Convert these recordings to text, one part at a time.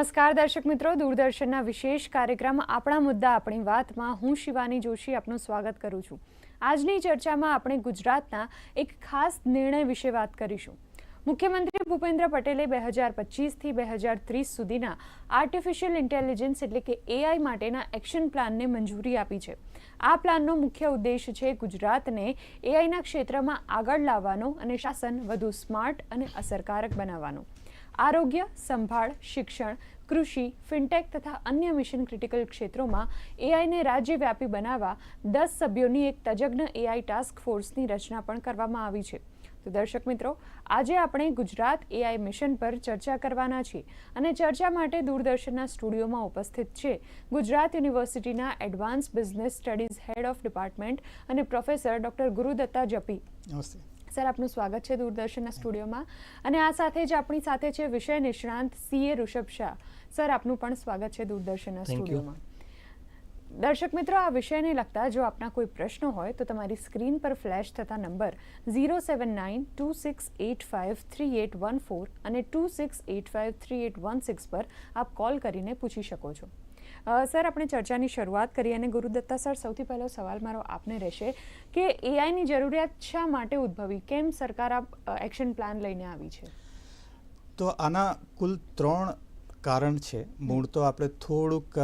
નમસ્કાર દર્શક મિત્રો, દૂરદર્શનના વિશેષ કાર્યક્રમ આપણા મુદ્દા આપણી વાતમાં હું શિવાની જોશી આપનું સ્વાગત કરું છું. આજની ચર્ચામાં આપણે ગુજરાતના એક ખાસ નિર્ણય વિશે વાત કરીશું. મુખ્યમંત્રી ભૂપેન્દ્ર પટેલે બે હજાર પચીસથી બે હજાર ત્રીસ સુધીના આર્ટિફિશિયલ ઇન્ટેલિજન્સ એટલે કે એઆઈ માટેના એક્શન પ્લાનને મંજૂરી આપી છે. આ પ્લાનનો મુખ્ય ઉદ્દેશ છે ગુજરાતને એઆઈના ક્ષેત્રમાં આગળ લાવવાનો અને શાસન વધુ સ્માર્ટ અને અસરકારક બનાવવાનો. આરોગ્ય, સંભાળ, શિક્ષણ, કૃષિ, ફિનટેક તથા અન્ય મિશન ક્રિટિકલ ક્ષેત્રોમાં એઆઈને રાજ્યવ્યાપી બનાવવા દસ સભ્યોની એક તજજ્ઞ એઆઈ ટાસ્ક ફોર્સની રચના પણ કરવામાં આવી છે. તો દર્શક મિત્રો આજે આપણે ગુજરાત એઆઈ મિશન પર ચર્ચા કરવાના છીએ અને ચર્ચા માટે દૂરદર્શનના સ્ટુડિયોમાં ઉપસ્થિત છે ગુજરાત યુનિવર્સિટીના advance business studies head of department અને પ્રોફેસર ડોક્ટર ગુરુદત્તા જપી. નમસ્તે. સર આપનું સ્વાગત છે દૂરદર્શનના સ્ટુડિયોમાં. અને આ સાથે જ આપણી સાથે છે વિષય નિષ્ણાંત સીએ ઋષભ શાહ. સર આપનું પણ સ્વાગત છે દૂરદર્શનના સ્ટુડિયોમાં. દર્શક મિત્રો, આ વિષયને લગતા જો આપના કોઈ પ્રશ્નો હોય, તો તમારી સ્ક્રીન પર ફ્લેશ થતા number zero seven nine two six eight five three eight one four અને two six eight five three eight one six પર આપ કોલ કરીને પૂછી શકો છો. સર, આપણે ચર્ચાની શરૂઆત કરીએ અને ગુરુદત્તા સર, સૌથી પહેલો સવાલ મારો આપને રહેશે કે એઆઈની જરૂરિયાત શા માટે ઉદ્ભવી? કેમ સરકાર આ એક્શન પ્લાન લઈને આવી છે? તો આના કુલ ત્રણ કારણ છે. મૂળ તો આપણે થોડુંક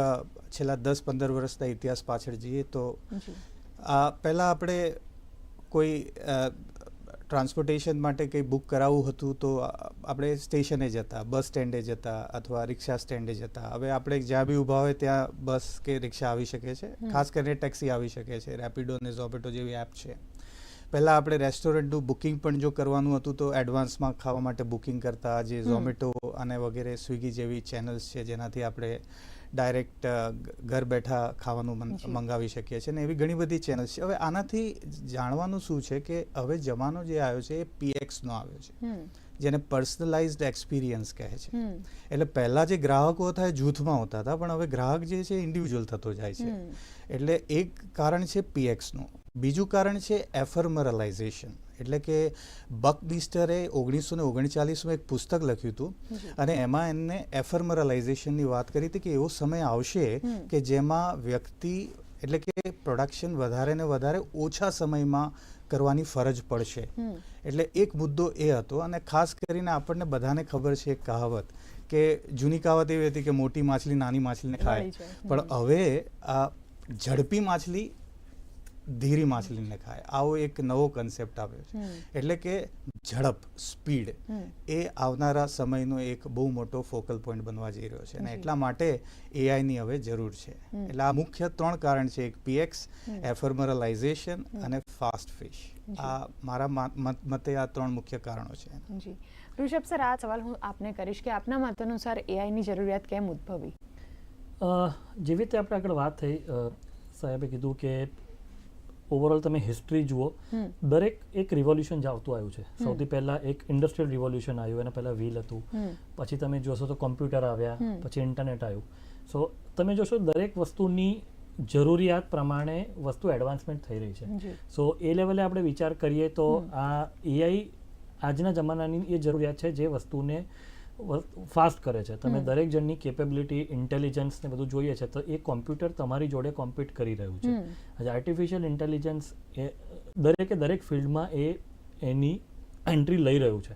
છેલ્લા દસ પંદર વર્ષના ઇતિહાસ પાછળ જઈએ તો આ પહેલાં આપણે કોઈ ટ્રાન્સપોર્ટેશન માટે કંઈ બુક કરાવવું હતું તો આપણે સ્ટેશને જતા બસ સ્ટેન્ડે જતા અથવા રિક્ષા સ્ટેન્ડે જતા. હવે આપણે જ્યાં બી ઊભા હોય ત્યાં બસ કે રિક્ષા આવી શકે છે. ખાસ કરીને ટેક્સી આવી શકે છે. રેપિડો અને ઝોમેટો જેવી એપ છે. પહેલાં આપણે રેસ્ટોરન્ટનું બુકિંગ પણ જો કરવાનું હતું તો એડવાન્સમાં ખાવા માટે બુકિંગ કરતા જે ઝોમેટો અને વગેરે સ્વિગી જેવી ચેનલ્સ છે જેનાથી આપણે ડાયરેક્ટ ઘર બેઠા ખાવાનું મંગાવી શકીએ છીએ અને એવી ઘણી બધી ચેનલ્સ છે. હવે આનાથી જાણવાનું શું છે કે હવે જમાનો જે આવ્યો છે એ પીએક્સનો આવ્યો છે. જેને પર્સનલાઇઝડ એક્સપિરિયન્સ કહે છે. એટલે પહેલાં જે ગ્રાહકો હતા એ જૂથમાં હોતા હતા પણ હવે ગ્રાહક જે છે ઇન્ડિવિજ્યુઅલ થતો જાય છે. એટલે એક કારણ છે પીએક્સનું બીજું કારણ છે એફર્મરલાઇઝેશન એટલે કે બક બિસ્ટરે ઓગણીસો ને ઓગણચાલીસમાં એક પુસ્તક લખ્યું હતું. અને એમાં એમને એફર્મરલાઇઝેશનની વાત કરી હતી કે એવો સમય આવશે કે જેમાં વ્યક્તિ એટલે કે પ્રોડક્શન વધારે ને વધારે ઓછા સમયમાં કરવાની ફરજ પડશે. એટલે એક મુદ્દો એ હતો અને ખાસ કરીને આપણને બધાને ખબર છે એક કહાવત કે જૂની કહાવત એવી હતી કે મોટી માછલી નાની માછલીને ખાય. પણ હવે આ ઝડપી માછલી ધીરી માછલીને ખાય. આવો એક નવો કન્સેપ્ટ આવ્યો છે. એટલે કે ઝડપ સ્પીડ એ આવનારા સમયનો એક બહુ મોટો ફોકલ પોઈન્ટ બનવા જઈ રહ્યો છે. અને એટલા માટે એઆઈની હવે જરૂર છે. એટલે આ મુખ્ય ત્રણ કારણ છે. એક પીએક્સ એફર્મરલાઇઝેશન અને ફાસ્ટ ફિશ આ મારા મતે આ ત્રણ મુખ્ય કારણો છે જી. ઋષભ સર આ સવાલ હું આપને કરીશ કે આપના મત અનુસાર એઆઈની જરૂરિયાત કેમ ઉદ્ભવી? અ, જેવી રીતે આપણે આગળ વાત થઈ સાહેબે કીધું કે ઓવરઓલ તમે હિસ્ટ્રી જુઓ દરેક એક રિવોલ્યુશન જ આવતું આવ્યું છે. સૌથી પહેલા એક ઇન્ડસ્ટ્રીયલ રિવોલ્યુશન આવ્યું એના પહેલા વ્હીલ હતું. પછી તમે જોશો તો કોમ્પ્યુટર આવ્યા પછી ઇન્ટરનેટ આવ્યું. સો તમે જોશો દરેક વસ્તુની જરૂરિયાત પ્રમાણે વસ્તુ એડવાન્સમેન્ટ થઈ રહી છે. સો એ લેવલે આપણે વિચાર કરીએ તો આ એઆઈ આજના જમાનાની એ જરૂરિયાત છે જે વસ્તુને ફાસ્ટ કરે છે. તમે દરેક જણની કેપેબિલિટી ઇન્ટેલિજન્સ ને બધું જોઈએ છે તો એ કોમ્પ્યુટર તમારી જોડે કોમ્પિટ કરી રહ્યું છે. આજે આર્ટિફિશિયલ ઇન્ટેલિજન્સ એ દરેકે દરેક ફિલ્ડમાં એ એની એન્ટ્રી લઈ રહ્યું છે.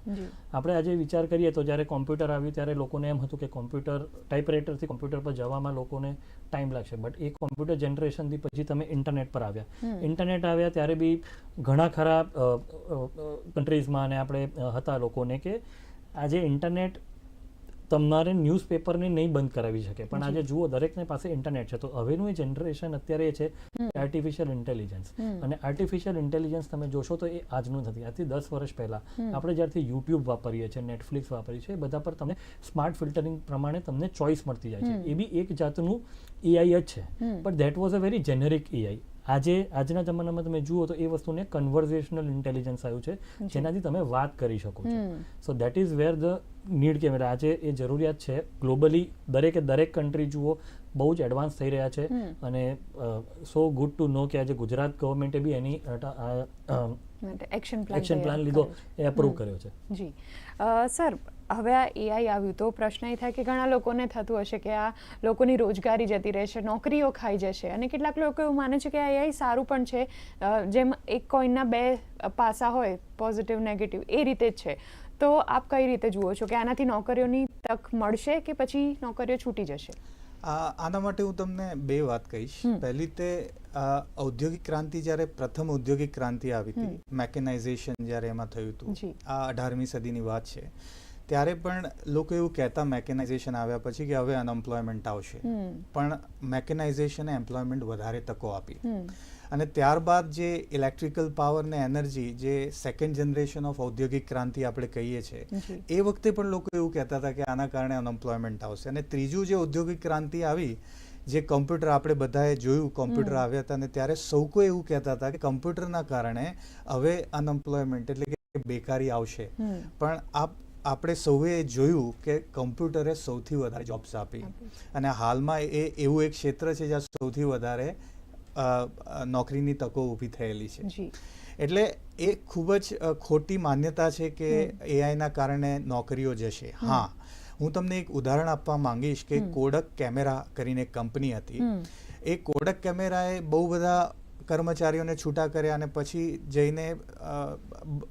આપણે આજે વિચાર કરીએ તો જ્યારે કોમ્પ્યુટર આવ્યું ત્યારે લોકોને એમ હતું કે કોમ્પ્યુટર ટાઈપરાઇટરથી કોમ્પ્યુટર પર જવામાં લોકોને ટાઈમ લાગશે. બટ એ કોમ્પ્યુટર જનરેશનથી પછી તમે ઇન્ટરનેટ પર આવ્યા. ઇન્ટરનેટ આવ્યા ત્યારે બી ઘણા ખરા કન્ટ્રીઝમાં અને આપણે હતા લોકોને કે આજે ઇન્ટરનેટ તમારે ન્યૂઝપેપરને નહીં બંધ કરાવી શકે. પણ આજે જુઓ દરેકને પાસે ઇન્ટરનેટ છે. તો હવેનું એ જનરેશન અત્યારે એ છે. આર્ટિફિશિયલ ઇન્ટેલિજન્સ અને આર્ટિફિશિયલ ઇન્ટેલિજન્સ તમે જોશો તો એ આજનું નથી. આજથી દસ વર્ષ પહેલાં આપણે જ્યારથી યુટ્યુબ વાપરીએ છીએ નેટફ્લિક્સ વાપરીએ છીએ એ બધા પર તમને સ્માર્ટ ફિલ્ટરિંગ પ્રમાણે તમને ચોઇસ મળતી જાય છે. એ બી એક જાતનું એઆઈ જ છે. But that was a very generic AI આજે આજના જમાનામાં તમે જુઓ તો એ વસ્તુને કન્વર્ઝેશનલ ઇન્ટેલિજન્સ આવ્યું છે જેનાથી તમે વાત કરી શકો છો. So that is where the need camera આજે એ જરૂરિયાત છે ગ્લોબલી દરેકે દરેક કન્ટ્રી જુઓ બહુ જ એડવાન્સ થઈ રહ્યા છે. અને સો ગુડ ટુ નો કે આજે ગુજરાત ગવર્મેન્ટે બી એની એક્શન પ્લાન પ્લાન લીધો એ અપ્રૂવ કર્યો છે. જી. સર હવે આ એઆઈ આવ્યું તો પ્રશ્ન એ થાય કે ઘણા લોકોને થતું હશે કે આ લોકોની રોજગારી જતી રહેશે નોકરીઓ ખાઈ જશે અને કેટલાક લોકો એવું માને છે કે એઆઈ સારું પણ છે. જેમ એક કોઈનના બે પાસા હોય પોઝિટિવ નેગેટિવ એ રીતે જ છે. તો આપ કઈ રીતે જુઓ છો કે આનાથી નોકરીઓની તક મળશે કે પછી નોકરીઓ છૂટી જશે? આના માટે હું તમને બે વાત કહીશ. પહેલી તે ઔદ્યોગિક ક્રાંતિ જ્યારે પ્રથમ ઔદ્યોગિક ક્રાંતિ આવી હતી મેકેનાઇઝેશન જ્યારે એમાં થયું હતું. આ અઢારમી સદીની વાત છે. ત્યારે પણ લોકો એવું કહેતા મેકેનાઇઝેશન આવ્યા પછી કે હવે અનએમ્પ્લોયમેન્ટ આવશે. પણ મેકેનાઇઝેશને એમ્પ્લોયમેન્ટ વધારે તકો આપી. અને ત્યારબાદ જે ઇલેક્ટ્રિકલ પાવર ને એનર્જી જે સેકન્ડ જનરેશન ઓફ ઔદ્યોગિક ક્રાંતિ આપણે કહીએ છીએ એ વખતે પણ લોકો એવું કહેતા હતા કે આના કારણે અનએમ્પ્લોયમેન્ટ આવશે. અને ત્રીજું જે ઔદ્યોગિક ક્રાંતિ આવી જે કમ્પ્યુટર આપણે બધાએ જોયું કમ્પ્યુટર આવ્યા હતા અને ત્યારે સૌ કોઈ એવું કહેતા હતા કે કમ્પ્યુટરના કારણે હવે અનએમ્પ્લોયમેન્ટ એટલે કે બેકારી આવશે. પણ આપ આપણે સૌએ જોયું કે કમ્પ્યુટરે સૌથી વધારે જોબ્સ આપી. અને હાલમાં એ એવું એક ક્ષેત્ર છે જ્યાં સૌથી વધારે નોકરીની તકો ઊભી થયેલી છે. એટલે એ ખૂબ જ ખોટી માન્યતા છે કે એઆઈના કારણે નોકરીઓ જશે. હા હું તમને એક ઉદાહરણ આપવા માંગીશ કે કોડક કેમેરા કરીને કંપની હતી. એ કોડક કેમેરાએ બહુ બધા કર્મચારીઓને છૂટા કર્યા અને પછી જઈને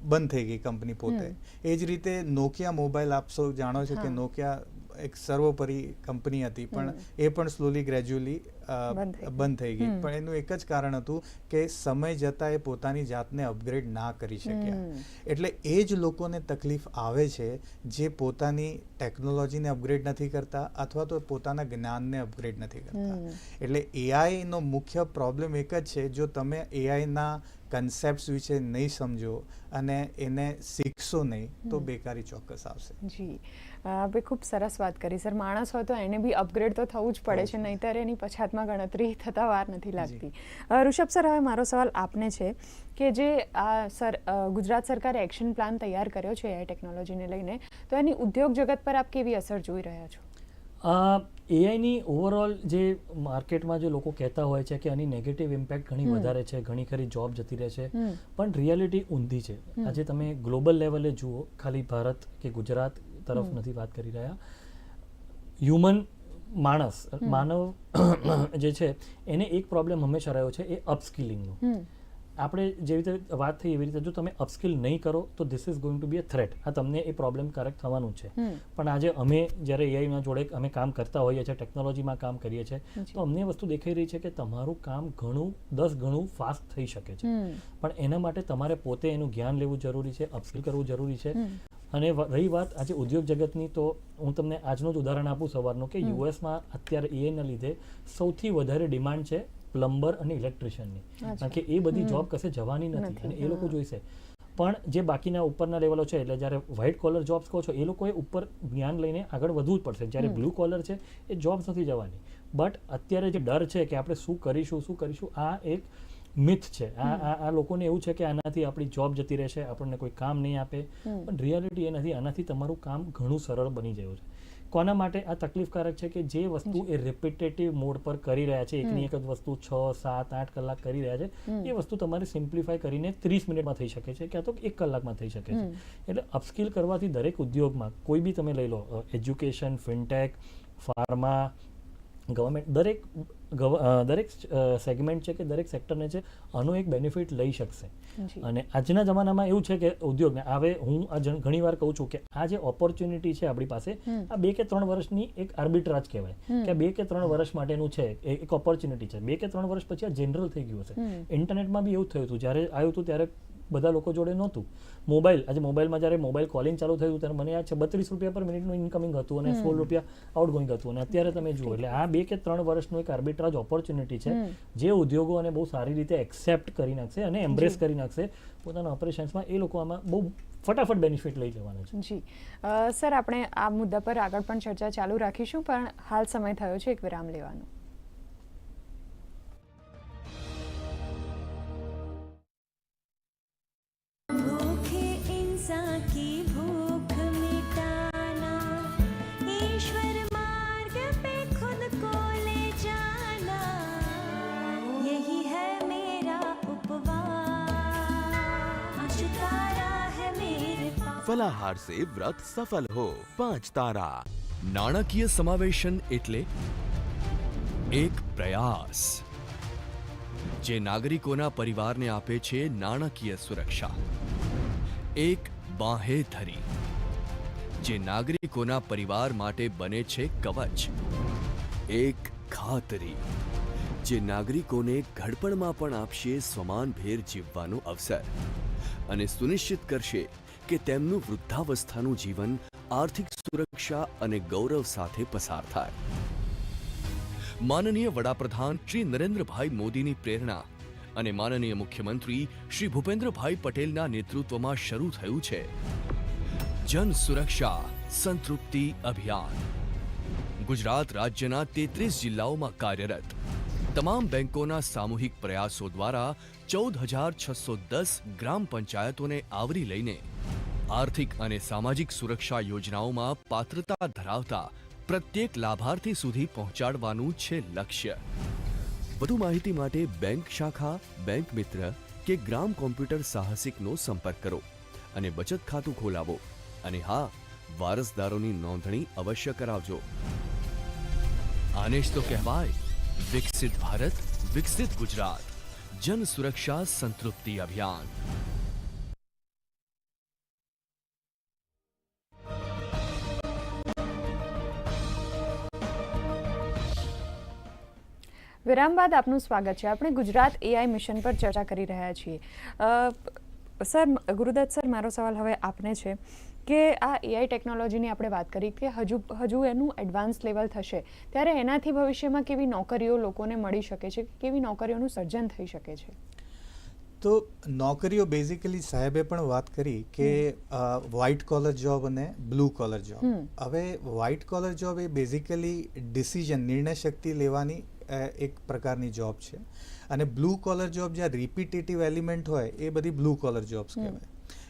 બંધ થઈ ગઈ કંપની પોતે. એ જ રીતે નોકિયા મોબાઈલ આપ સૌ જાણો છો કે નોકિયા એક સર્વોપરી કંપની હતી પણ એ પણ સ્લોલી ગ્રેજ્યુઅલી બંધ થઈ ગઈ. પણ એનું એક જ કારણ હતું કે સમય જતાં એ પોતાની જાતને અપગ્રેડ ના કરી શક્યા. એટલે એ જ લોકોને તકલીફ આવે છે જે પોતાની ટેકનોલોજીને અપગ્રેડ નથી કરતા અથવા તો પોતાના જ્ઞાનને અપગ્રેડ નથી કરતા. એટલે એઆઈનો મુખ્ય પ્રોબ્લેમ એક જ છે જો તમે એઆઈના કન્સેપ્ટ વિશે નહીં સમજો અને એને શીખશો નહીં તો બેકારી ચોક્કસ આવશે. જી. આપણે ખૂબ સરસ વાત કરી. સર માણસ હોય તો એને બી અપગ્રેડ તો થવું જ પડે છે નહીંતર એની પછાતમાં ગણતરી થતા વાર નથી લાગતી. ઋષભ સર હવે મારો સવાલ આપને છે કે જે આ સર ગુજરાત સરકારે એક્શન પ્લાન તૈયાર કર્યો છે એઆઈ ટેકનોલોજીને લઈને તો એની ઉદ્યોગ જગત પર આપ કેવી અસર જોઈ રહ્યા છો? એઆઈની ઓવરઓલ જે માર્કેટમાં જે લોકો કહેતા હોય છે કે આની નેગેટિવ ઇમ્પેક્ટ ઘણી વધારે છે ઘણી ખરી જોબ જતી રહે છે પણ રિયાલિટી ઊંધી છે. આજે તમે ગ્લોબલ લેવલે જુઓ ખાલી ભારત કે ગુજરાત તરફ નથી વાત કરી રહ્યા. હ્યુમન માણસ માનવ જે છે એને એક પ્રોબ્લેમ હંમેશા રહ્યો છે એ અપસ્કિલિંગનો આપણે જેવી રીતે વાત થઈ એવી રીતે જો તમે અપસ્કિલ નહીં કરો તો this is going to be a threat આ તમને એ પ્રોબ્લેમ કરેક્ટ થવાનું છે. પણ આજે અમે જ્યારે એઆઈના જોડે અમે કામ કરતા હોઈએ છીએ ટેકનોલોજીમાં કામ કરીએ છીએ તો અમને વસ્તુ દેખાઈ રહી છે કે તમારું કામ ઘણું દસ ગણું ફાસ્ટ થઈ શકે છે. પણ એના માટે તમારે પોતે એનું જ્ઞાન લેવું જરૂરી છે અપસ્કિલ કરવું જરૂરી છે. અને રહી વાત આજે ઉદ્યોગ જગતની તો હું તમને આજનું જ ઉદાહરણ આપું સવારનું કે. યુએસમાં અત્યારે એઆઈના લીધે સૌથી વધારે ડિમાન્ડ છે પ્લમ્બર અને ઇલેક્ટ્રિશિયનની. કારણ કે એ બધી જોબ કશે જવાની નથી નથી, અને એ લોકો જોઈશે. પણ જે બાકીના ઉપરના લેવલો છે એટલે જ્યારે વ્હાઇટ કોલર જોબ્સ કહો છો એ લોકોએ ઉપર જ્ઞાન લઈને આગળ વધવું જ પડશે. જ્યારે બ્લુ કોલર છે એ જોબ્સ નથી જવાની. બટ અત્યારે જે ડર છે કે આપણે શું કરીશું શું કરીશું આ એક મિથ છે. આ આ લોકોને એવું છે કે આનાથી આપણી જોબ જતી રહેશે આપણને કોઈ કામ નહીં આપે. પણ રિયાલિટી એ નથી આનાથી તમારું કામ ઘણું સરળ બની ગયું છે. કોના માટે આ તકલીફકારક છે કે જે વસ્તુ એ રિપીટેટિવ મોડ પર કરી રહ્યા છે એકની એક જ વસ્તુ છ સાત આઠ કલાક કરી રહ્યા છે એ વસ્તુ તમારે સિમ્પ્લિફાય કરીને ત્રીસ મિનિટમાં થઈ શકે છે ક્યાં તો એક કલાકમાં થઈ શકે છે. એટલે અપસ્કિલ કરવાથી દરેક ઉદ્યોગમાં કોઈ બી તમે લઈ લો એજ્યુકેશન ફિનટેક ફાર્મા ગવર્મેન્ટ દરેક દરેક સેગમેન્ટ છે કે દરેક સેક્ટરને છે આનો એક બેનિફિટ લઈ શકશે. અને આજના જમાનામાં એવું છે કે ઉદ્યોગને હવે હું આ ઘણી વાર કહું છું કે આ જે ઓપોર્ચ્યુનિટી છે આપણી પાસે આ બે કે ત્રણ વર્ષની એક આર્બિટ્રાજ કહેવાય. કે બે કે ત્રણ વર્ષ માટેનું છે એક ઓપોર્ચ્યુનિટી છે. બે કે ત્રણ વર્ષ પછી આ જનરલ થઈ ગયું હશે. ઇન્ટરનેટમાં બી એવું થયું હતું. જ્યારે આવ્યું હતું ત્યારે બધા લોકો જોડે નહોતું. મોબાઈલ આજે મોબાઈલમાં જ્યારે મોબાઈલ કોલિંગ ચાલુ થયું ત્યારે મને યાદ છે બત્રીસ રૂપિયા પર મિનિટનું ઇન્કમિંગ હતું અને સોળ રૂપિયા આઉટગોઈંગ હતું. અને અત્યારે તમે જુઓ એટલે આ બે કે ત્રણ વર્ષનું એક આર્બિટ્રાજ ઓપોર્ચ્યુનિટી છે જે ઉદ્યોગો અને બહુ સારી રીતે એક્સેપ્ટ કરી નાખશે અને એમ્બ્રેસ કરી નાખશે. પોતાના ઓપરેશન્સમાં એ લોકો આમાં બહુ ફટાફટ બેનિફિટ લઈ જવાના છે. જી. સર આપણે આ મુદ્દા પર આગળ પણ ચર્ચા ચાલુ રાખીશું પણ હાલ સમય થયો છે એક વિરામ લેવાનો. ફલાહાર સે વ્રત સફલ હો. પાંચ તારા. નાણાકીય સમાવેશન એટલે એક પ્રયાસ જે નાગરિકોના પરિવારને આપે છે નાણાકીય સુરક્ષા. એક બાંહેધરી જે નાગરિકોના પરિવાર માટે બને છે કવચ. એક ખાતરી જે નાગરિકોને ઘડપણમાં પણ આપશે, સમાન સમાનભેર જીવવાનો અવસર. અને સુનિશ્ચિત કરશે કે તેમનું વૃદ્ધાવસ્થાનું જીવન આર્થિક સુરક્ષા અને ગૌરવ સાથે પસાર થાય. માનનીય વડાપ્રધાન શ્રી નરેન્દ્રભાઈ મોદીની પ્રેરણા અને માનનીય મુખ્યમંત્રી શ્રી ભૂપેન્દ્રભાઈ પટેલના નેતૃત્વમાં શરૂ થયું છે. જન સુરક્ષા સંતૃપ્તિ અભિયાન. ગુજરાત રાજ્યના તેત્રીસ જિલ્લાઓમાં કાર્યરત તમામ બેંકોના સામૂહિક પ્રયાસો દ્વારા ચૌદ હજાર છસો દસ ગ્રામ પંચાયતોને આવરી લઈને આર્થિક અને સામાજિક સુરક્ષા યોજનાઓમાં પાત્રતા ધરાવતા પ્રત્યેક લાભાર્થી સુધી પહોંચાડવાનું છે લક્ષ્ય. વધુ માહિતી માટે બેંક શાખા, બેંક મિત્ર કે ગ્રામ કોમ્પ્યુટર સાહસિકનો સંપર્ક કરો અને બચત ખાતું ખોલાવો. અને હા, વારસદારોની નોંધણી અવશ્ય કરાવજો. આને જ તો કહેવાય, વિકસિત ભારત, વિકસિત ગુજરાત. જન સુરક્ષા સંતૃપ્તિ અભિયાન. વિરામ બાદ આપનું સ્વાગત છે. આપણે ગુજરાત એઆઈ મિશન પર ચર્ચા કરી રહ્યા છીએ. સર ગુરુદત્ત સર મારો સવાલ હવે આપને છે કે આ એઆઈ ટેકનોલોજીની આપણે વાત કરી કે હજુ હજુ એનું એડવાન્સ લેવલ થશે ત્યારે એનાથી ભવિષ્યમાં કેવી નોકરીઓ લોકોને મળી શકે છે? કેવી નોકરીઓનું સર્જન થઈ શકે છે? તો નોકરીઓ બેઝિકલી સાહેબે પણ વાત કરી કે વ્હાઇટ કોલર જોબ અને બ્લુ કોલર જોબ. હવે વ્હાઇટ કોલર જોબ એ બેઝિકલી ડિસિઝન નિર્ણય શક્તિ લેવાની એક પ્રકારની જોબ છે. અને બ્લુ કોલર જોબ જ્યાં રિપીટેટિવ એલિમેન્ટ હોય એ બધી બ્લુ કોલર જોબ્સ કહેવાય.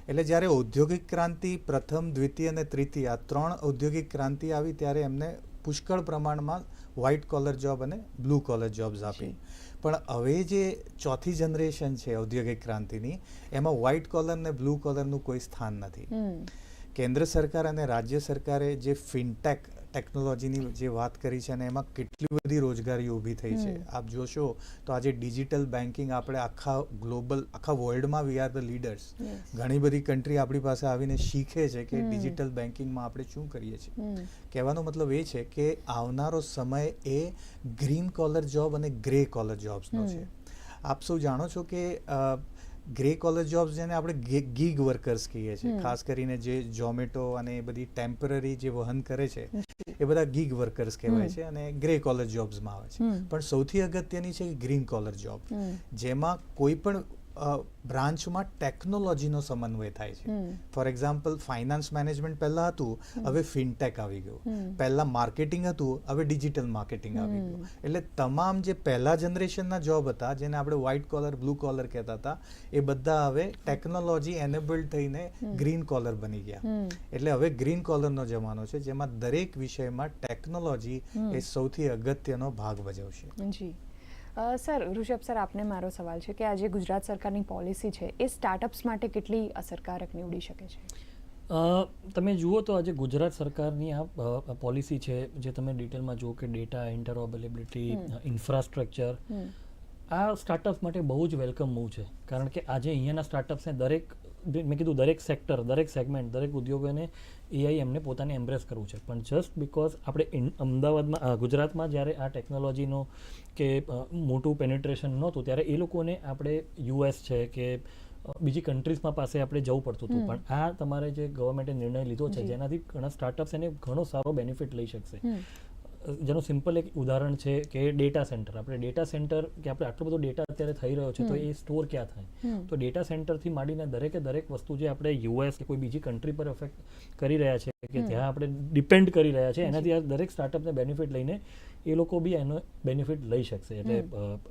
એટલે જ્યારે ઔદ્યોગિક ક્રાંતિ પ્રથમ દ્વિતીય અને તૃતીય આ ત્રણ ઔદ્યોગિક ક્રાંતિ આવી ત્યારે એમને પુષ્કળ પ્રમાણમાં વ્હાઇટ કોલર જોબ અને બ્લુ કોલર જોબ્સ આપી. પણ હવે જે ચોથી જનરેશન છે ઔદ્યોગિક ક્રાંતિની એમાં વ્હાઇટ કોલર ને બ્લુ કોલરનું કોઈ સ્થાન નથી. કેન્દ્ર સરકાર અને રાજ્ય સરકારે જે ફિનટેક ટેકનોલોજીની જે વાત કરી છે અને એમાં કેટલી બધી રોજગારી ઊભી થઈ છે. આપ જોશો તો આજે ડિજિટલ બેન્કિંગ આપણે આખા ગ્લોબલ આખા વર્લ્ડમાં વી આર ધ લીડર્સ ઘણી બધી કન્ટ્રી આપણી પાસે આવીને શીખે છે કે ડિજિટલ બેન્કિંગમાં આપણે શું કરીએ છીએ. કહેવાનો મતલબ એ છે કે આવનારો સમય એ ગ્રીન કોલર જોબ અને ગ્રે કોલર જોબ્સનો છે. આપ સૌ જાણો છો કે ગ્રે કોલર જોબ્સ જેને આપણે ગીગ વર્કર્સ કહીએ છીએ. ખાસ કરીને જે ઝોમેટો અને એ બધી ટેમ્પરરી જે વહન કરે છે એ બધા ગીગ વર્કર્સ કહેવાય છે અને ગ્રે કોલર જોબ્સમાં આવે છે. પણ સૌથી અગત્યની છે ગ્રીન કોલર જોબ જેમાં કોઈ પણ બ્રાન્ચમાં ટેકનોલોજીનો સમન્વય થાય છે. ફોર એક્ઝામ્પલ ફાઇનાન્સ મેનેજમેન્ટ પહેલા હતું હવે ફિનટેક આવી ગયું. પહેલાં માર્કેટિંગ હતું હવે ડિજિટલ માર્કેટિંગ આવી ગયું. એટલે તમામ જે પહેલા જનરેશનના જોબ હતા જેને આપણે વ્હાઇટ કોલર બ્લુ કોલર કહેતા હતા એ બધા હવે ટેકનોલોજી એનેબલ્ડ થઈને ગ્રીન કોલર બની ગયા. એટલે હવે ગ્રીન કોલરનો જમાનો છે જેમાં દરેક વિષયમાં ટેકનોલોજી એ સૌથી અગત્યનો ભાગ ભજવશે. જી. સર ઋષભ સર આપને મારો સવાલ છે કે આજે ગુજરાત સરકારની પોલિસી છે એ સ્ટાર્ટઅપ્સ માટે કેટલી અસરકારક નીવડી શકે છે? તમે જુઓ તો આજે ગુજરાત સરકારની આ પોલિસી છે જે તમે ડિટેલમાં જુઓ કે ડેટા ઇન્ટરઓપરેબિલિટી હમ. ઇન્ફ્રાસ્ટ્રક્ચર આ સ્ટાર્ટઅપ માટે બહુ જ વેલકમ મૂવ છે. કારણ કે આજે અહીંયાના સ્ટાર્ટઅપ્સને દરેક મેં કીધું દરેક સેક્ટર દરેક સેગમેન્ટ દરેક ઉદ્યોગોને એઆઈ એમને પોતાને એમ્બ્રેસ કરવું છે. પણ જસ્ટ બિકોઝ આપણે અમદાવાદમાં ગુજરાતમાં જ્યારે આ ટેકનોલોજીનો કે મોટું પેનિટ્રેશન નહોતું ત્યારે એ લોકોને આપણે યુએસ છે કે બીજી કન્ટ્રીઝમાં પાસે આપણે જવું પડતું હતું. પણ આ તમારે જે ગવર્મેન્ટે નિર્ણય લીધો છે જેનાથી ઘણા સ્ટાર્ટઅપ્સ એને ઘણો સારો બેનિફિટ લઈ શકશે. જેનું સિમ્પલ એક ઉદાહરણ છે કે ડેટા સેન્ટર આપણે ડેટા સેન્ટર કે આપણે આટલો બધો ડેટા અત્યારે થઈ રહ્યો છે તો એ સ્ટોર ક્યાં થાય? તો ડેટા સેન્ટરથી માંડીને દરેકે દરેક વસ્તુ જે આપણે યુએસ કે કોઈ બીજી કન્ટ્રી પર અફેક્ટ કરી રહ્યા છે કે ત્યાં આપણે ડિપેન્ડ કરી રહ્યા છે એનાથી આ દરેક સ્ટાર્ટઅપને બેનિફિટ લઈને એ લોકો બી એનો બેનિફિટ લઈ શકશે. એટલે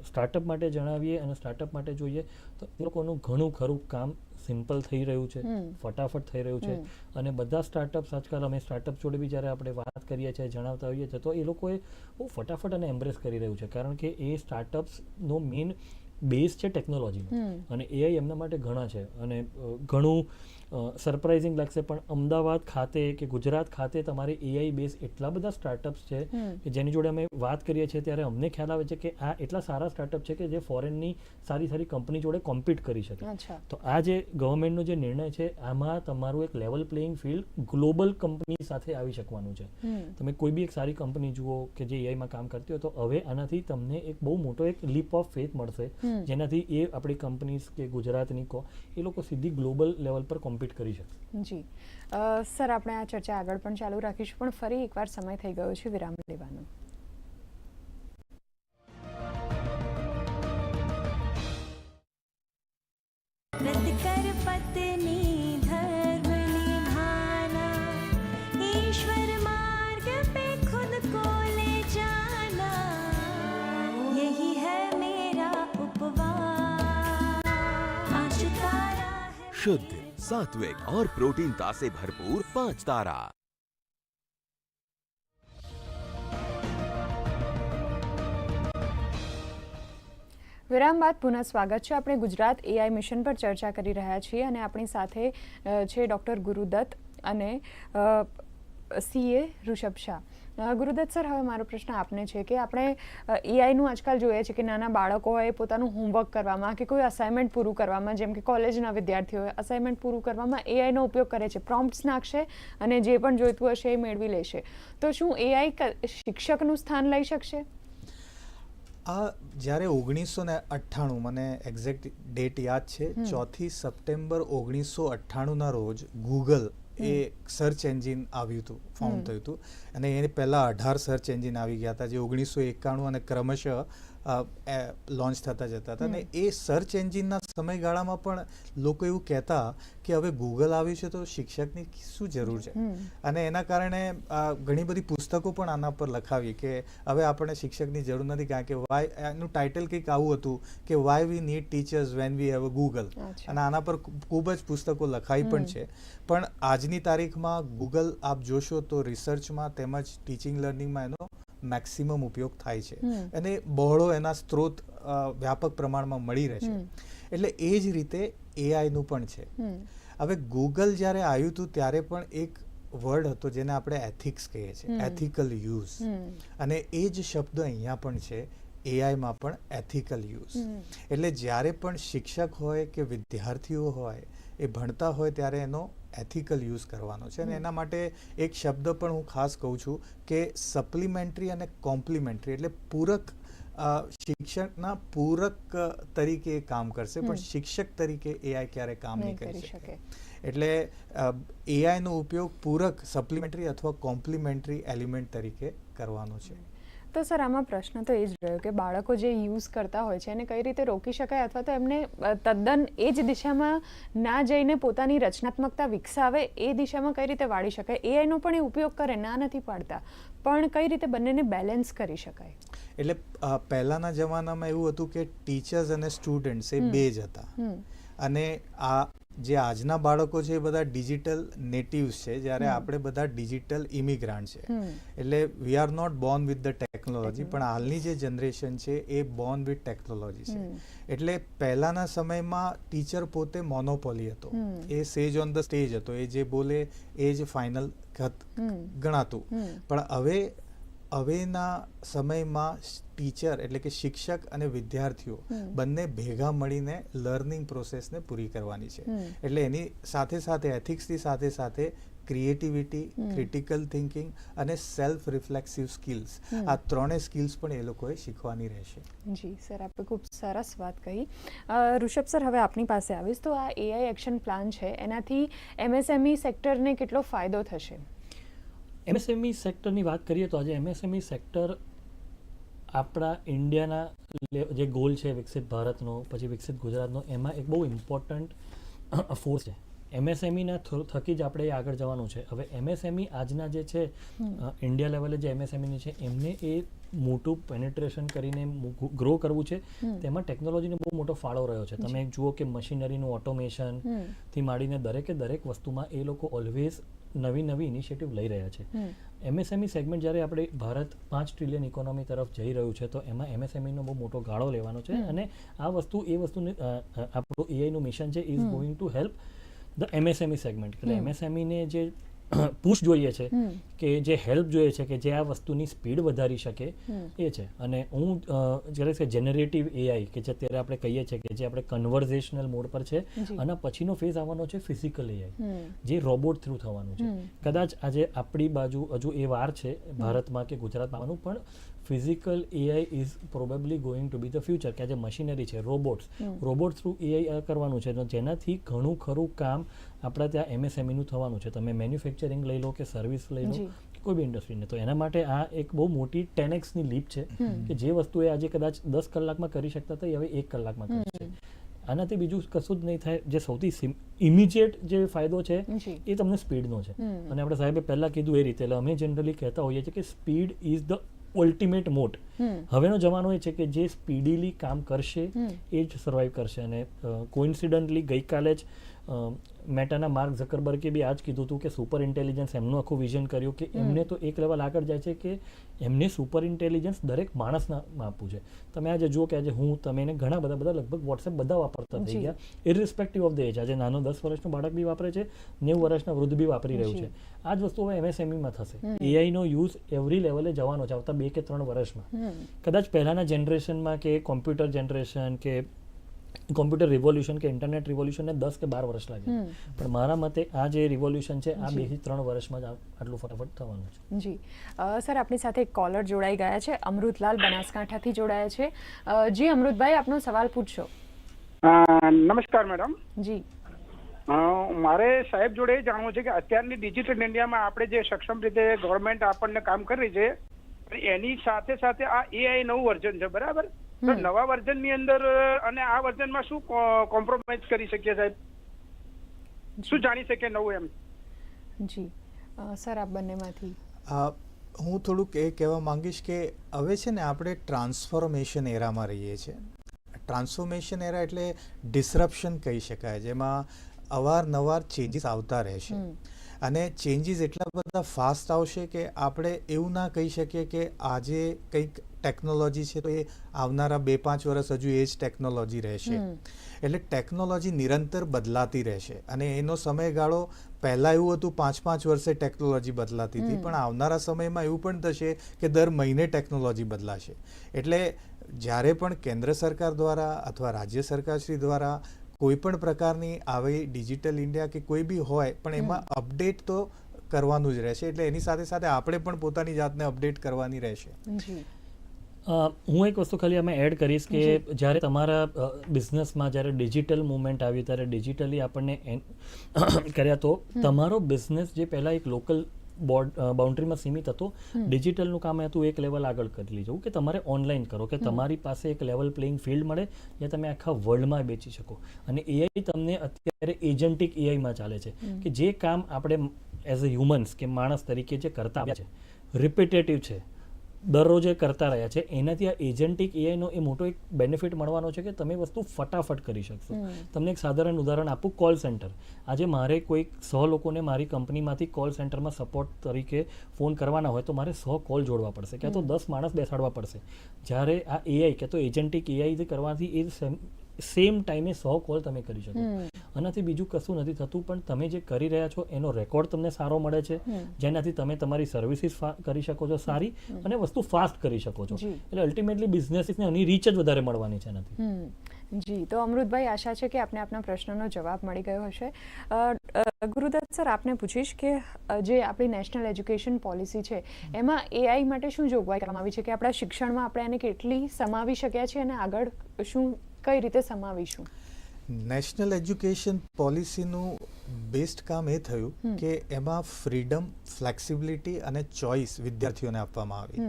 સ્ટાર્ટઅપ માટે જણાવીએ અને સ્ટાર્ટઅપ માટે જોઈએ તો એ લોકોનું ઘણું ખરું કામ સિમ્પલ થઈ રહ્યું છે ફટાફટ થઈ રહ્યું છે. અને બધા સ્ટાર્ટઅપ્સ આજકાલ અમે સ્ટાર્ટઅપ જોડે બી જ્યારે આપણે વાત કરીએ છીએ જણાવતા હોઈએ છીએ તો એ લોકોએ બહુ ફટાફટ અને એમ્બ્રેસ કરી રહ્યું છે. કારણ કે એ સ્ટાર્ટઅપ્સનો મેઇન બેઝ છે ટેકનોલોજીનો અને એઆઈ એમના માટે ઘણા છે. અને ઘણું સરપ્રાઇઝિંગ લાગશે પણ અમદાવાદ ખાતે કે ગુજરાત ખાતે તમારે એઆઈ બેઝ એટલા બધા સ્ટાર્ટઅપ્સ છે કે જેની જોડે અમે વાત કરીએ છીએ ત્યારે અમને ખ્યાલ આવે છે કે આ એટલા સારા સ્ટાર્ટઅપ છે કે જે ફોરેનની સારી સારી કંપની જોડે કોમ્પિટ કરી શકે. તો આ જે ગવર્મેન્ટનો જે નિર્ણય છે આમાં તમારું એક level playing field global company સાથે આવી શકવાનું છે. તમે કોઈ બી એક સારી કંપની જુઓ કે જે એઆઈમાં કામ કરતી હોય તો હવે આનાથી તમને એક બહુ મોટો એક લીપ ઓફ ફેથ મળશે. જેનાથી એ આપણી કંપનીઝ કે ગુજરાતની કો એ લોકો સીધી ગ્લોબલ લેવલ પર કોમ્પીટ કોમ્પિટ કરી શકશે. જી. સર આપણે આ ચર્ચા આગળ પણ ચાલુ રાખીશું પણ ફરી એકવાર સમય થઈ ગયો છે વિરામ લેવાનો. શુદ્ધ कर पत्नी धर्म निभाना ईश्वर मार्ग पे खुद को ले जाना यही है मेरा उपवास आज तारा है शुद्ध सात्विक और प्रोटीनता से भरपूर पांच तारा વિરામ બાદ પુનઃ સ્વાગત છે આપણે ગુજરાત એઆઈ મિશન પર ચર્ચા કરી રહ્યા છીએ અને આપણી સાથે અ, છે ડૉક્ટર ગુરુદત્ત અને સીએ ઋષભ શાહ અ, ગુરુદત્ત સર હવે મારો પ્રશ્ન આપને છે કે આપણે એઆઈનું આજકાલ જોઈએ છે કે નાના બાળકો હોય પોતાનું હોમવર્ક કરવામાં કે કોઈ અસાઇનમેન્ટ પૂરું કરવામાં જેમ કે કોલેજના વિદ્યાર્થીઓ અસાઇનમેન્ટ પૂરું કરવામાં એઆઈનો ઉપયોગ કરે છે પ્રોમ્પ્ટ્સ નાખશે અને જે પણ જોઈતું હશે એ મેળવી લેશે. તો શું એઆઈ શિક્ષકનું સ્થાન લઈ શકશે? આ જ્યારે ઓગણીસો ને અઠ્ઠાણું મને એક્ઝેક્ટ ડેટ યાદ છે ચોથી સપ્ટેમ્બર ઓગણીસો અઠ્ઠાણુંના રોજ ગૂગલ એ સર્ચ એન્જિન આવ્યું હતું ફાઉન્ડ થયું હતું. અને એની પહેલાં અઢાર સર્ચ એન્જિન આવી ગયા હતા જે ઓગણીસો એકાણું અને ક્રમશઃ લોન્ચ થતા જતા હતા. અને એ સર્ચ એન્જિનના સમયગાળામાં પણ લોકો એવું કહેતા કે હવે ગૂગલ આવ્યું છે તો શિક્ષકની શું જરૂર છે? અને એના કારણે ઘણી બધી પુસ્તકો પણ આના પર લખાવી કે હવે આપણને શિક્ષકની જરૂર નથી કારણ કે વાય એનું ટાઇટલ કંઈક આવું હતું કે why we need teachers when we have Google અને આના પર ખૂબ જ પુસ્તકો લખાઈ પણ છે. પણ આજની તારીખમાં ગૂગલ આપ જોશો તો રિસર્ચમાં તેમજ ટીચિંગ લર્નિંગમાં એનો મેક્સિમમ ઉપયોગ થાય છે. અને બહોળો એના સ્ત્રોત વ્યાપક પ્રમાણમાં મળી રહે છે. એટલે એ જ રીતે એઆઈનું પણ છે. હવે ગૂગલ જ્યારે આવ્યું હતું ત્યારે પણ એક વર્ડ હતો જેને આપણે એથિક્સ કહીએ છીએ. એથિકલ યુઝ અને એ જ શબ્દ અહીંયા પણ છે એઆઈમાં પણ એથિકલ યુઝ એટલે જ્યારે પણ શિક્ષક હોય કે વિદ્યાર્થીઓ હોય એ ભણતા હોય ત્યારે એનો એથિકલ યુઝ કરવાનો છે. અને એના માટે એક શબ્દ પણ હું ખાસ કહું છું કે સપ્લિમેન્ટરી અને કોમ્પ્લિમેન્ટરી એટલે પૂરક શિક્ષકના પૂરક તરીકે કામ કરશે પણ શિક્ષક તરીકે એઆઈ ક્યારે કામ નહીં કરી. શકે. એટલે એઆઈનો ઉપયોગ પૂરક સપ્લિમેન્ટરી અથવા કોમ્પ્લિમેન્ટરી એલિમેન્ટ તરીકે કરવાનો છે. તો સર આમાં પ્રશ્ન તો એ જ રહ્યો કે બાળકો જે યુઝ કરતા હોય છે એને કઈ રીતે રોકી શકાય અથવા તો એમને તદ્દન એ જ દિશામાં ના જઈને પોતાની રચનાત્મકતા વિકસાવે એ દિશામાં કઈ રીતે વાળી શકાય? એઆઈનો પણ એ ઉપયોગ કરે ના નથી પાડતા. પણ કઈ રીતે બંનેને બેલેન્સ કરી શકાય? એટલે પહેલાના જમાનામાં એવું હતું કે ટીચર્સ અને સ્ટુડન્ટ્સ એ બે જ હતા. અને આ જે આજના બાળકો છે એ બધા ડિજિટલ નેટિવ્સ છે જ્યારે આપણે બધા ડિજિટલ ઇમિગ્રાન્ટ છે. એટલે we are not born with the technology પણ હાલની જે જનરેશન છે એ બોર્ન વિથ ટેકનોલોજી છે. એટલે પહેલાના સમયમાં ટીચર પોતે મોનોપોલી હતો. એ સેજ ઓન ધ સ્ટેજ હતો. એ જે બોલે એ જ ફાઇનલ ગણાતું. પણ હવે હવેના સમયમાં ટીચર એટલે કે શિક્ષક અને વિદ્યાર્થીઓ બંને ભેગા મળીને લર્નિંગ પ્રોસેસને પૂરી કરવાની છે. એટલે એની સાથે સાથે એથિક્સની સાથે સાથે ક્રિએટિવિટી ક્રિટિકલ થિંકિંગ અને સેલ્ફ રિફ્લેક્સિવ સ્કિલ્સ આ ત્રણેય સ્કિલ્સ પણ એ લોકોએ શીખવાની રહેશે. જી સર આપે ખૂબ સરસ વાત કહી. ઋષભ સર હવે આપની પાસે આવીશ. તો આ એઆઈ એક્શન પ્લાન છે. એનાથી એમએસએમઈ સેક્ટરને કેટલો ફાયદો થશે? એમએસએમઈ સેક્ટરની વાત કરીએ તો આજે એમએસએમઈ સેક્ટર આપણા ઇન્ડિયાના જે ગોલ છે વિકસિત ભારતનો પછી વિકસિત ગુજરાતનો એમાં એક બહુ ઇમ્પોર્ટન્ટ ફોર્સ છે. એમએસએમઈના થકી જ આપણે આગળ જવાનું છે. હવે એમએસએમઈ આજના જે છે ઇન્ડિયા લેવલે જે એમએસએમઈની છે એમને એ મોટું પેનેટ્રેશન કરીને ગ્રો કરવું છે. તેમાં ટેકનોલોજીનો બહુ મોટો ફાળો રહ્યો છે. તમે જુઓ કે મશીનરીનું ઓટોમેશનથી માંડીને દરેકે દરેક વસ્તુમાં એ લોકો ઓલવેઝ નવી નવી ઇનિશિયેટિવ લઈ રહ્યા છે. એમએસએમઈ સેગમેન્ટ જ્યારે આપણે ભારત પાંચ ટ્રિલિયન ઇકોનોમી તરફ જઈ રહ્યું છે તો એમાં એમએસએમઈનો બહુ મોટો ગાળો લેવાનો છે અને આ વસ્તુ એ વસ્તુને અ, આપણું એઆઈનું મિશન છે is going to help the MSME segment એટલે એમએસએમઈને જે પુશ જોઈએ છે કે જે હેલ્પ જોઈએ છે કે જે આ વસ્તુની સ્પીડ વધારી શકે એ છે. અને હું જ્યારે કે જેનરેટિવ એઆઈ કે જે અત્યારે આપણે કહીએ છીએ કે જે આપણે કન્વર્ઝેશનલ મોડ પર છે. અને પછીનો ફેઝ આવવાનો છે ફિઝિકલ એઆઈ જે રોબોટ થ્રુ થવાનું છે. કદાચ આજે આપણી બાજુ હજુ એ વાર છે ભારતમાં કે ગુજરાતમાં આવવાનું પણ physical AI is probably going to be the future કે આજે મશીનરી છે રોબોટ્સ રોબોટ થ્રુ એઆઈ કરવાનું છે જેનાથી ઘણું ખરું કામ આપણા ત્યાં એમએસએમઈનું થવાનું છે. તમે મેન્યુફેક્ચરિંગ લઈ લો કે સર્વિસ લઈ લો કોઈ બી ઇન્ડસ્ટ્રીને તો એના માટે આ એક બહુ મોટી ટેન એક્સની લીપ છે કે જે વસ્તુ એ આજે કદાચ દસ કલાકમાં કરી શકતા હતા એ હવે એક કલાકમાં કરશે આનાથી બીજું કશું જ નહીં થાય. જે સૌથી ઇમિજિએટ જે ફાયદો છે એ તમને સ્પીડનો છે. અને આપણે સાહેબે પહેલાં કીધું એ રીતે. એટલે અમે જનરલી કહેતા હોઈએ છીએ કે સ્પીડ ઇઝ ધ અલ્ટિમેટ મોટ. હવેનો જમાનો એ છે કે જે સ્પીડીલી કામ કરશે. એ જ સર્વાઈવ કરશે. અને કોઇન્સિડન્ટલી ગઈકાલે જ મેટાના માર્ક ઝકરબર્ગે બી આ જ કીધું હતું કે સુપર ઇન્ટેલિજન્સ એમનું આખું વિઝન કર્યું કે એમને તો એક લેવલ આગળ જાય છે કે એમને સુપર ઇન્ટેલિજન્સ દરેક માણસના આપવું છે. તમે આજે જુઓ કે આજે હું તમે ઘણા બધા બધા લગભગ વોટ્સએપ બધા વાપરતા થઈ. ગયા ઇરિસ્પેક્ટિવ ઓફ ધ એજ આજે નાનો દસ વર્ષનો બાળક બી વાપરે છે નેવું વર્ષના વૃદ્ધ બી વાપરી રહ્યું છે. આ જ વસ્તુ હવે એમએસએમઈમાં થશે. એઆઈ નો યુઝ એવરી લેવલે જવાનો છે આવતા બે કે ત્રણ વર્ષમાં. કદાચ પહેલાના જનરેશનમાં કે કોમ્પ્યુટર જનરેશન કે કોમ્પ્યુટર રિવોલ્યુશન કે ઇન્ટરનેટ રિવોલ્યુશનને દસ કે બાર વર્ષ લાગે. પણ મારા મતે આ જે રિવોલ્યુશન છે આ બેથી ત્રણ વર્ષમાં જ આટલું ફટાફટ થવાનું છે. જી. સર આપણી સાથે એક કોલર જોડાઈ ગયા છે. અમૃતલાલ બનાસકાંઠાથી જોડાયા છે. જી અમૃતભાઈ આપનો સવાલ પૂછશો. નમસ્કાર મેડમ. જી. મારે સાહેબ જોડે જાણવું છે કે અત્યારની ડિજિટલ ઇન્ડિયામાં આપણે જે સક્ષમ રીતે ગવર્મેન્ટ આપણને કામ કરી છે એની સાથે સાથે આ એઆઈ નવું વર્ઝન છે બરાબર? તો નવા વર્ઝનની અંદર અને આ વર્ઝનમાં શું કોમ્પ્રોમાઇઝ કરી શકીએ સાહેબ? શું જાણી શકીએ નવું એમ? જી. સર આપ બંનેમાંથી. હું થોડુંક એ કહેવા માંગીશ કે હવે છે ને આપણે ટ્રાન્સફોર્મેશન એરામાં રહીએ છીએ. ટ્રાન્સફોર્મેશન એરા એટલે ડિસરપ્શન કહી શકાય જેમાં અવારનવાર ચેન્જીસ આવતા રહેશે. અને ચેન્જીસ એટલા બધા ફાસ્ટ આવશે કે આપણે એવું ના કહી શકીએ કે આજે કંઈક ટેકનોલોજી છે તો એ આવનારા બે પાંચ વર્ષ હજુ એ જ ટેકનોલોજી રહેશે. એટલે ટેકનોલોજી નિરંતર બદલાતી રહેશે. અને એનો સમયગાળો પહેલાં એવું હતું પાંચ પાંચ વર્ષે ટેકનોલોજી બદલાતી હતી. પણ આવનારા સમયમાં એવું પણ થશે કે દર મહિને ટેકનોલોજી બદલાશે. એટલે જ્યારે પણ કેન્દ્ર સરકાર દ્વારા અથવા રાજ્ય સરકારશ્રી દ્વારા કોઈ પણ પ્રકારની આવી ડિજિટલ ઇન્ડિયા કે કોઈ બી હોય પણ એમાં અપડેટ તો કરવાનું જ રહેશે. એટલે એની સાથે સાથે આપણે પણ પોતાની જાતને અપડેટ કરવાની રહેશે. હું એક વસ્તુ ખાલી અમે એડ કરીશ કે જ્યારે તમારા બિઝનેસમાં જ્યારે ડિજિટલ મુવમેન્ટ આવ્યું ત્યારે ડિજિટલી આપણને એન- કર્યા તો તમારો બિઝનેસ જે પહેલાં એક લોકલ બોર્ડ બાઉન્ડ્રીમાં સીમિત હતો. ડિજિટલનું કામ હતું એક લેવલ આગળ કરી લીધું કે તમારે ઓનલાઈન કરો કે તમારી પાસે એક લેવલ પ્લેઇંગ ફિલ્ડ મળે જ્યાં તમે આખા વર્લ્ડમાં બેચી શકો. અને એઆઈ તમને અત્યારે એજન્ટિક એઆઈમાં ચાલે છે. કે જે કામ આપણે એઝ અ હ્યુમન્સ કે માણસ તરીકે જે કરતા છે રિપીટેટિવ છે. દરરોજે કરતા રહ્યા છે. એનાથી આ એજન્ટિક એઆઈનો એ મોટો એક બેનિફિટ મળવાનો છે કે તમે વસ્તુ ફટાફટ કરી શકશો. તમને એક સાધારણ ઉદાહરણ આપું કોલ સેન્ટર આજે મારે કોઈક સો લોકોને મારી કંપનીમાંથી કોલ સેન્ટરમાં સપોર્ટ તરીકે ફોન કરવાના હોય તો મારે સો કોલ જોડવા પડશે. ક્યાં તો દસ માણસ બેસાડવા પડશે. જ્યારે આ એઆઈ કે તો એજન્ટિક એઆઈ કરવાથી એ સેમ ટાઈમે સો કોલ તમે કરી શકો. આનાથી બીજું કશું નથી થતું પણ તમે જે કરી રહ્યા છો એનો રેકોર્ડ તમને સારો મળે છે. જેનાથી તમે તમારી સર્વિસીસ કરી શકો છો સારી અને વસ્તુ ફાસ્ટ કરી શકો છો. એટલે અલ્ટિમેટલી બિઝનેસીસને એની રીચ જ વધારે મળવાની છે એનાથી. જી. તો અમૃતભાઈ આશા છે કે આપને આપના પ્રશ્નનો જવાબ મળી ગયો હશે. ગુરુદત્ત સર આપને પૂછીશ કે જે આપણી નેશનલ એજ્યુકેશન પોલિસી છે એમાં એઆઈ માટે શું જોગવાઈ કરવામાં આવી છે કે આપણા શિક્ષણમાં આપણે એને કેટલી સમાવી શક્યા છીએ અને આગળ શું કઈ રીતે સમાવીશું? નેશનલ એજ્યુકેશન પોલિસીનું બેસ્ટ કામ એ થયું કે એમાં ફ્રીડમ ફ્લેક્સિબિલિટી અને ચોઇસ વિદ્યાર્થીઓને આપવામાં આવી.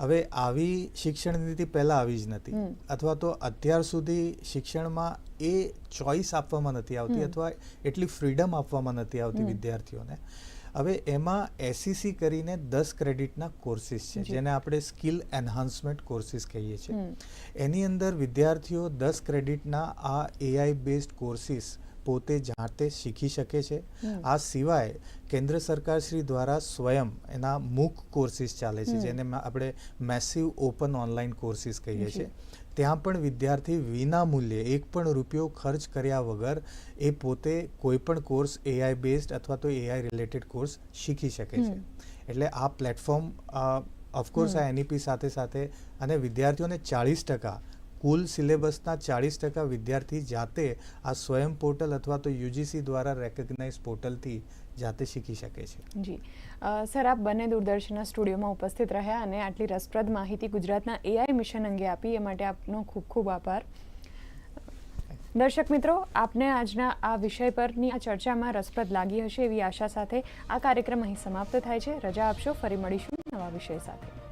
હવે આવી શિક્ષણ નીતિ પહેલાં આવી જ નથી. અથવા તો અત્યાર સુધી શિક્ષણમાં એ ચોઇસ આપવામાં નથી આવતી અથવા એટલી ફ્રીડમ આપવામાં નથી આવતી. વિદ્યાર્થીઓને. હવે એમાં એસસીસી કરીને દસ ક્રેડિટના કોર્સિસ છે જેને આપણે સ્કિલ એન્હાન્સમેન્ટ કોર્સિસ કહીએ છીએ. એની અંદર વિદ્યાર્થીઓ દસ ક્રેડિટના આ એઆઈ બેઝડ કોર્સિસ પોતે જાતે શીખી શકે છે. આ સિવાય કેન્દ્ર સરકાર શ્રી દ્વારા સ્વયં એના મૂક કોર્સિસ ચાલે છે. જેને આપણે મેસિવ ઓપન ઓનલાઈન કોર્સિસ કહીએ છીએ. ત્યાં પણ વિદ્યાર્થી વિના મૂલ્યે એક પણ રૂપિયો ખર્ચ કર્યા વગર એ પોતે કોઈ પણ કોર્સ એઆઈ બેઝડ અથવા તો એઆઈ રિલેટેડ કોર્સ શીખી શકે છે. એટલે આ પ્લેટફોર્મ ઓફકોર્સ આ એનઈપી સાથે સાથે અને વિદ્યાર્થીઓને ચાળીસ ટકા કુલ સિલેબસના ચાળીસ ટકા વિદ્યાર્થી જાતે આ સ્વયં પોર્ટલ અથવા તો યુજીસી દ્વારા રેકગ્નાઇઝ પોર્ટલથી જાતે શીખી શકે છે. જી. સર, આપ બંને દૂરદર્શનના સ્ટુડિયોમાં ઉપસ્થિત રહ્યા અને આટલી રસપ્રદ માહિતી ગુજરાતના એઆઈ મિશન અંગે આપી, એ માટે આપનો ખૂબ ખૂબ આભાર. દર્શક મિત્રો, આપને આજના આ વિષય પરની આ ચર્ચામાં રસપ્રદ લાગી હશે એવી આશા સાથે આ કાર્યક્રમ અહીં સમાપ્ત થાય છે. રજા આપશો. ફરી મળીશું નવા વિષય સાથે.